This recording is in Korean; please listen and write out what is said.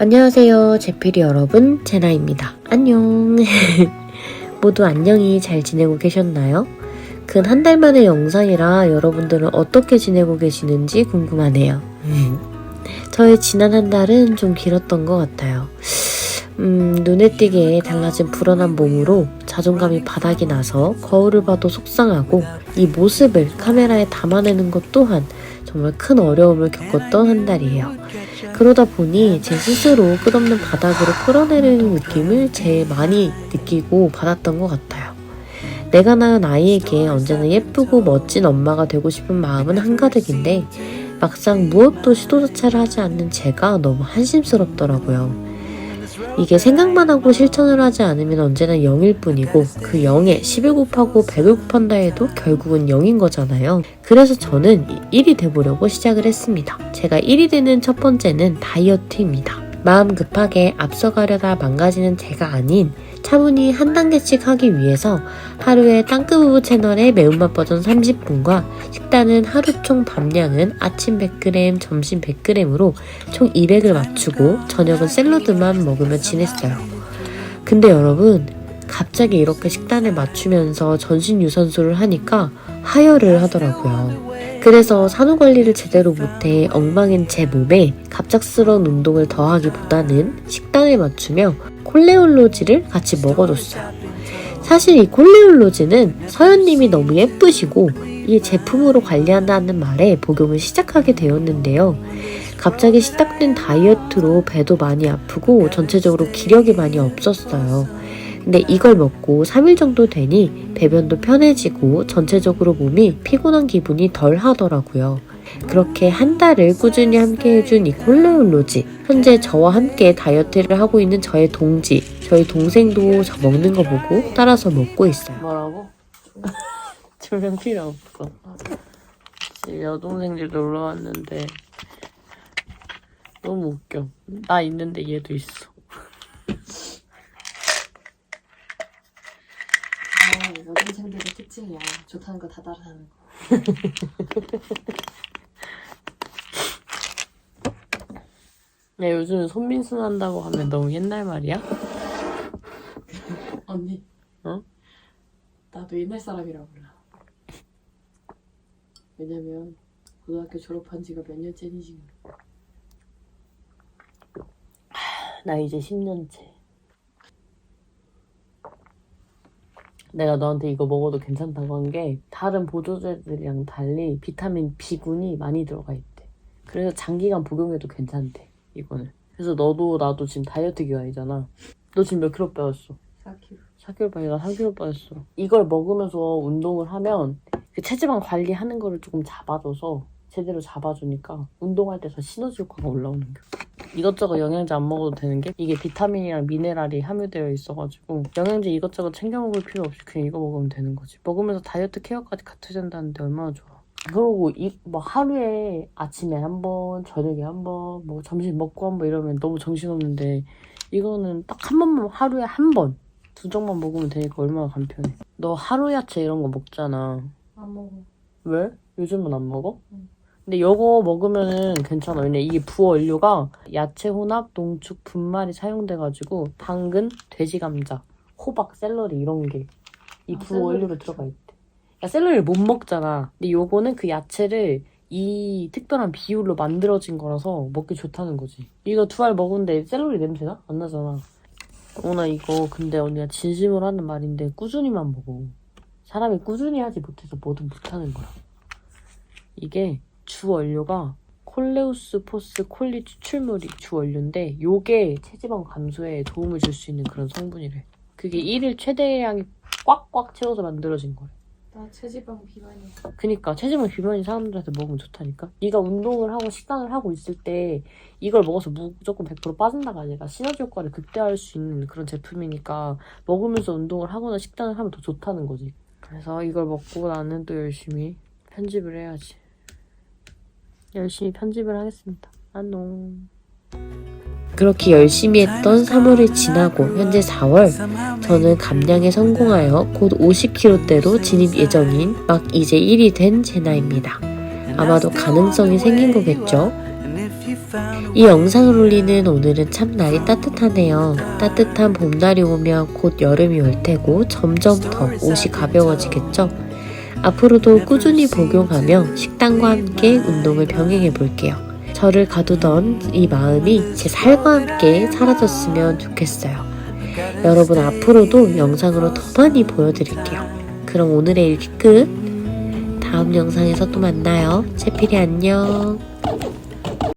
안녕하세요. 제필이 여러분, 제나입니다. 안녕. 모두 안녕히 잘 지내고 계셨나요? 근 한 달 만의 영상이라 여러분들은 어떻게 지내고 계시는지 궁금하네요. 저의 지난 한 달은 좀 길었던 것 같아요. 음, 눈에 띄게 달라진 불안한 몸으로 자존감이 바닥이 나서 거울을 봐도 속상하고 이 모습을 카메라에 담아내는 것 또한 정말 큰 어려움을 겪었던 한 달이에요. 그러다 보니 제 스스로 끝없는 바닥으로 끌어내리는 느낌을 제일 많이 느끼고 받았던 것 같아요. 내가 낳은 아이에게 언제나 예쁘고 멋진 엄마가 되고 싶은 마음은 한가득인데 막상 무엇도 시도 자체를 하지 않는 제가 너무 한심스럽더라고요. 이게 생각만 하고 실천을 하지 않으면 언제나 0일 뿐이고 그 0에 10을 곱하고 100을 곱한다 해도 결국은 0인 거잖아요. 그래서 저는 1이 돼보려고 시작을 했습니다. 제가 1이 되는 첫 번째는 다이어트입니다. 마음 급하게 앞서가려다 망가지는 제가 아닌 차분히 한 단계씩 하기 위해서 하루에 땅끄부부 채널의 매운맛 버전 30분과 식단은 하루 총 밥량은 아침 100g, 점심 100g으로 총 200을 맞추고 저녁은 샐러드만 먹으며 지냈어요. 근데 여러분, 갑자기 이렇게 식단을 맞추면서 전신 유산소를 하니까 하혈을 하더라고요. 그래서 산후 관리를 제대로 못해 엉망인 제 몸에 갑작스러운 운동을 더하기보다는 식단을 맞추며 콜레올로지를 같이 먹어줬어요. 사실 이 콜레올로지는 서현님이 너무 예쁘시고 이 제품으로 관리한다는 말에 복용을 시작하게 되었는데요. 갑자기 시작된 다이어트로 배도 많이 아프고 전체적으로 기력이 많이 없었어요. 근데 이걸 먹고 3일 정도 되니 배변도 편해지고 전체적으로 몸이 피곤한 기분이 덜 하더라고요. 그렇게 한 달을 꾸준히 함께 해준 이 콜레올로지. 현재 저와 함께 다이어트를 하고 있는 저의 동지, 저희 동생도 저 먹는 거 보고 따라서 먹고 있어요. 뭐라고? 조명 필요 없어. 여동생들 놀러 왔는데 너무 웃겨. 나 있는데 얘도 있어. 아, 여동생들의 특징이야. 좋다는 거 다 따라하는 거. 야, 요즘 손민수 한다고 하면 너무 옛날 말이야? 언니. 어? 나도 옛날 사람이라 몰라. 왜냐면 고등학교 졸업한 지가 몇 년째니 지금. 나 이제 10년째. 내가 너한테 이거 먹어도 괜찮다고 한 게 다른 보조제들이랑 달리 비타민 B군이 많이 들어가 있대. 그래서 장기간 복용해도 괜찮대. 이거는. 그래서 너도 나도 지금 다이어트 기간이잖아. 너 지금 몇 킬로 빼었어? 4kg. 4kg 빠지가 3kg 빠졌어. 이걸 먹으면서 운동을 하면 그 체지방 관리하는 거를 조금 잡아줘서 제대로 잡아주니까 운동할 때 더 시너지 효과가 올라오는 거. 이것저것 영양제 안 먹어도 되는 게 이게 비타민이랑 미네랄이 함유되어 있어가지고 영양제 이것저것 챙겨 먹을 필요 없이 그냥 이거 먹으면 되는 거지. 먹으면서 다이어트 케어까지 같이 된다는데 얼마나 좋아. 그러고 이 뭐 하루에 아침에 한 번, 저녁에 한 번, 뭐 점심 먹고 한 번 이러면 너무 정신없는데 이거는 딱 한 번만 하루에 한 번. 두 정만 먹으면 되니까 얼마나 간편해. 너 하루 야채 이런 거 먹잖아. 안 먹어. 왜? 요즘은 안 먹어? 응. 근데 이거 먹으면은 괜찮아. 왜냐 이게 부원료가 야채 혼합, 농축, 분말이 사용돼가지고 당근, 돼지 감자, 호박, 샐러리 이런 게이 아, 부원료로 샐러리 들어가 있대. 야 샐러리를 못 먹잖아. 근데 요거는 그 야채를 이 특별한 비율로 만들어진 거라서 먹기 좋다는 거지. 이거 두 알 먹은데 샐러리 냄새나? 안 나잖아. 오나 이거 근데 언니가 진심으로 하는 말인데 꾸준히만 먹어. 사람이 꾸준히 하지 못해서 뭐든 못하는 거야. 이게 주 원료가 콜레우스 포스 콜리 추출물이 주 원료인데 요게 체지방 감소에 도움을 줄 수 있는 그런 성분이래. 그게 일일 최대량이 꽉꽉 채워서 만들어진 거래. 나 체지방 비만이야. 그니까 체지방 비만인 사람들한테 먹으면 좋다니까. 네가 운동을 하고 식단을 하고 있을 때 이걸 먹어서 무조건 100% 빠진다가 아니라 시너지 효과를 극대화할 수 있는 그런 제품이니까 먹으면서 운동을 하거나 식단을 하면 더 좋다는 거지. 그래서 이걸 먹고 나는 또 열심히 편집을 해야지. 열심히 편집을 하겠습니다. 안녕. 그렇게 열심히 했던 3월이 지나고 현재 4월 저는 감량에 성공하여 곧 50kg대로 진입 예정인 막 이제 1이 된 제나입니다. 아마도 가능성이 생긴 거겠죠? 이 영상을 올리는 오늘은 참 날이 따뜻하네요. 따뜻한 봄날이 오면 곧 여름이 올 테고 점점 더 옷이 가벼워지겠죠? 앞으로도 꾸준히 복용하며 식단과 함께 운동을 병행해 볼게요. 저를 가두던 이 마음이 제 살과 함께 사라졌으면 좋겠어요. 여러분 앞으로도 영상으로 더 많이 보여드릴게요. 그럼 오늘의 일기 끝. 다음 영상에서 또 만나요. 채필이 안녕.